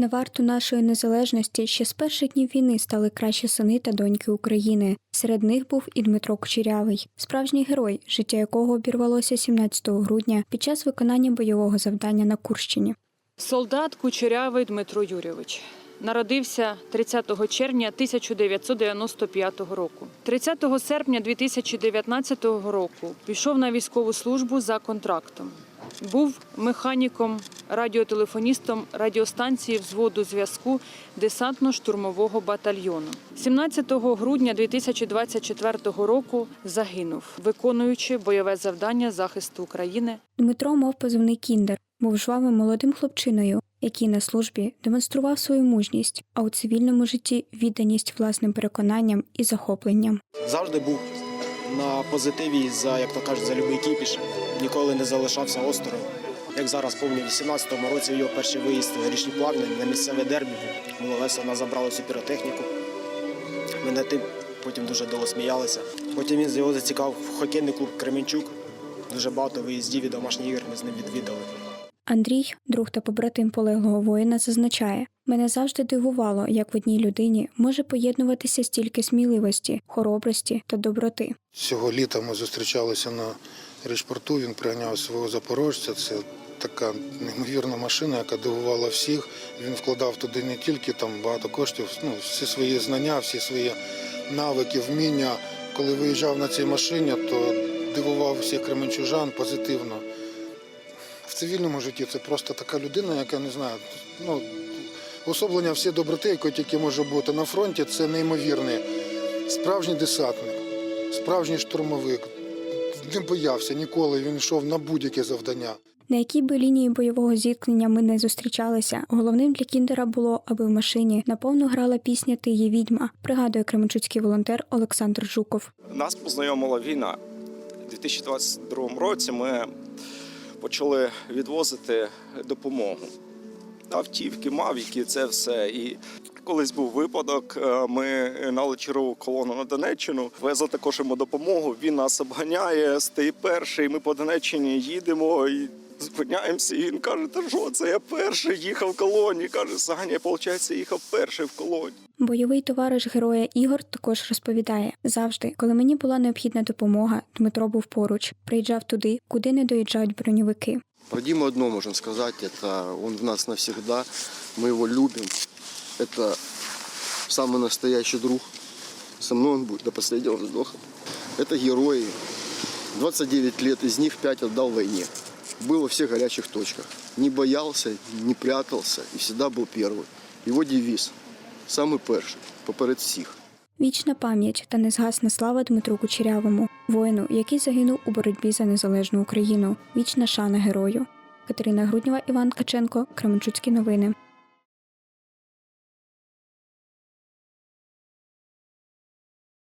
На варту нашої незалежності ще з перших днів війни стали кращі сини та доньки України. Серед них був і Дмитро Кучерявий, справжній герой, життя якого обірвалося 17 грудня під час виконання бойового завдання на Курщині. Солдат Кучерявий Дмитро Юрійович народився 30 червня 1995 року. 30 серпня 2019 року пішов на військову службу за контрактом. Був механіком, радіотелефоністом радіостанції взводу зв'язку десантно-штурмового батальйону. 17 грудня 2024 року загинув, виконуючи бойове завдання захисту України Дмитро мав позивний кіндер, був жвавим молодим хлопчиною, який на службі демонстрував свою мужність, а у цивільному житті відданість власним переконанням і захопленням. завжди був на позитиві за, як то кажуть, за любий кіпіш. Ніколи не залишався осторонь. Як зараз в 18-му році його перший виїзд в Горішні Плавні на місцеве дербі. Було весело, нас забрали всю піротехніку. Ми над тим потім дуже довго сміялися. Потім він його зацікавив в хокейний клуб Кременчук. Дуже багато виїздів і домашніх ігор ми з ним відвідали. Андрій, друг та побратим полеглого воїна, зазначає: мене завжди дивувало, як в одній людині може поєднуватися стільки сміливості, хоробрості та доброти. Цього літа ми зустрічалися на річпорту. Він приганяв свого запорожця. Це така неймовірна машина, яка дивувала всіх. Він вкладав туди не тільки там багато коштів, ну всі свої знання, всі свої навики, вміння. Коли виїжджав на цій машині, то дивував всіх кременчужан позитивно. В цивільному житті це просто така людина, яка не знаю, ну особлення всієї доброти, яке тільки може бути на фронті, це неймовірний справжній десантник, справжній штурмовик. Не боявся ніколи, він йшов на будь-яке завдання. На якій би лінії бойового зіткнення ми не зустрічалися, головним для Кіндера було, аби в машині наповну грала пісня Ти є відьма, пригадує кременчуцький волонтер Олександр Жуков. Нас познайомила війна. У 2022 році ми почали відвозити допомогу. Автівки, мавіки, це все. І колись був випадок. е, Ми гнали чергову колону на Донеччину, везли також йому допомогу. Він нас обганяє, стає перший. Ми по Донеччині їдемо і зупиняємося. І він каже: Та що це я перший їхав в колоні. Каже, Саня, виходить, їхав перший в колоні. Бойовий товариш героя Ігор також розповідає: завжди, коли мені була необхідна допомога, Дмитро був поруч, приїжджав туди, куди не доїжджають броньовики. Про Диму одно можем сказать, это он в нас навсегда, мы его любим. Это самый настоящий друг. Со мной он будет до последнего вздоха. Это герои. 29 лет, из них 5 отдал войне. Был во всех горячих точках. Не боялся, не прятался и всегда был первый. Его девиз – самый перший, поперед всіх. Вічна пам'ять та незгасна слава Дмитру Кучерявому, воїну, який загинув у боротьбі за незалежну Україну. Вічна шана герою. Катерина Груднєва, Іван Ткаченко, Кременчуцькі новини.